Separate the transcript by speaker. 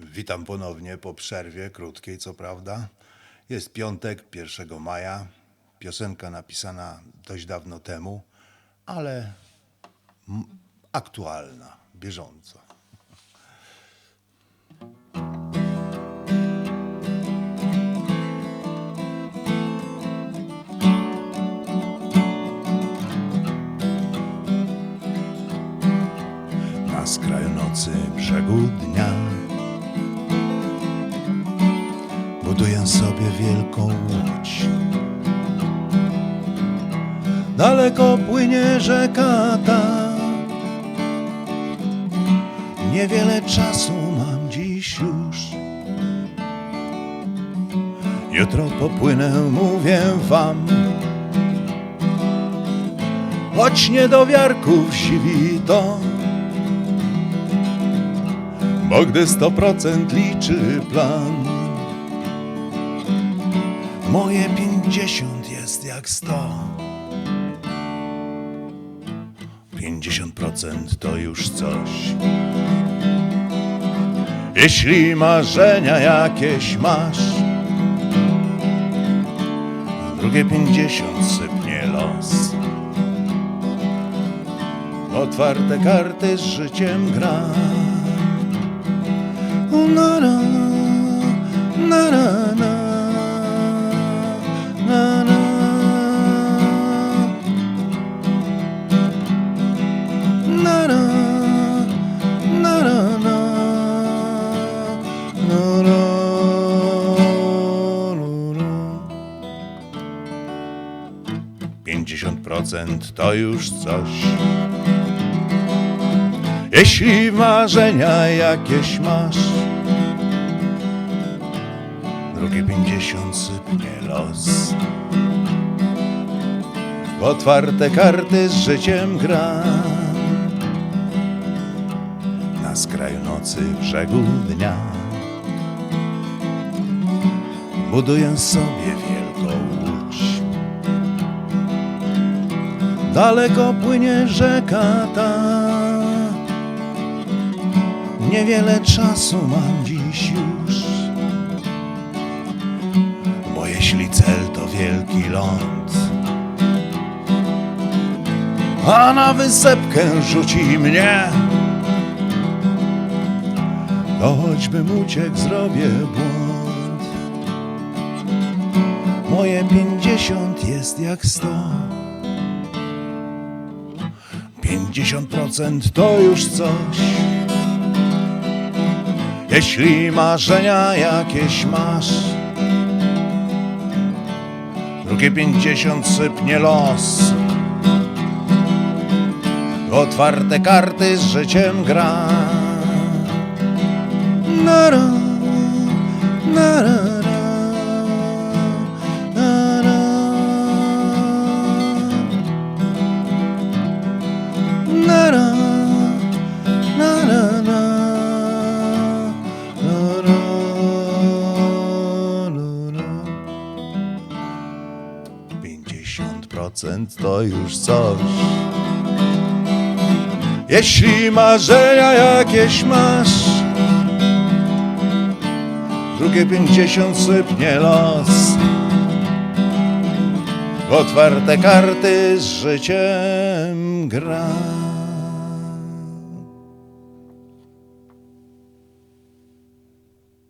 Speaker 1: Witam ponownie po przerwie, krótkiej co prawda. Jest piątek, 1 maja. Piosenka napisana dość dawno temu, ale aktualna, bieżąca. Na skraju nocy brzegu dnia Buduję sobie wielką łódź. Daleko płynie rzeka ta. Niewiele czasu mam dziś już. Jutro popłynę, mówię wam. Choć nie do wiarków siwi to. Bo gdy sto procent liczy plan Moje pięćdziesiąt jest jak sto. Pięćdziesiąt procent to już coś. Jeśli marzenia jakieś masz Drugie pięćdziesiąt sypnie los. Otwarte karty z życiem gra na na na 50% to już coś. Jeśli marzenia jakieś masz, drugie 50 sypnie los. W otwarte karty z życiem gra. Na skraju nocy brzegu dnia buduję sobie wiek Daleko płynie rzeka ta. Niewiele czasu mam dziś już. Bo jeśli cel to wielki ląd A na wysepkę rzuci mnie To choćbym uciekł zrobię błąd. Moje pięćdziesiąt jest jak sto Pięćdziesiąt procent to już coś. Jeśli marzenia jakieś masz Drugie pięćdziesiąt sypnie los. Otwarte karty z życiem gra. Nara, nara, to już coś. Jeśli marzenia jakieś masz, drugie pięćdziesiąt sypnie los. Otwarte karty z życiem gra.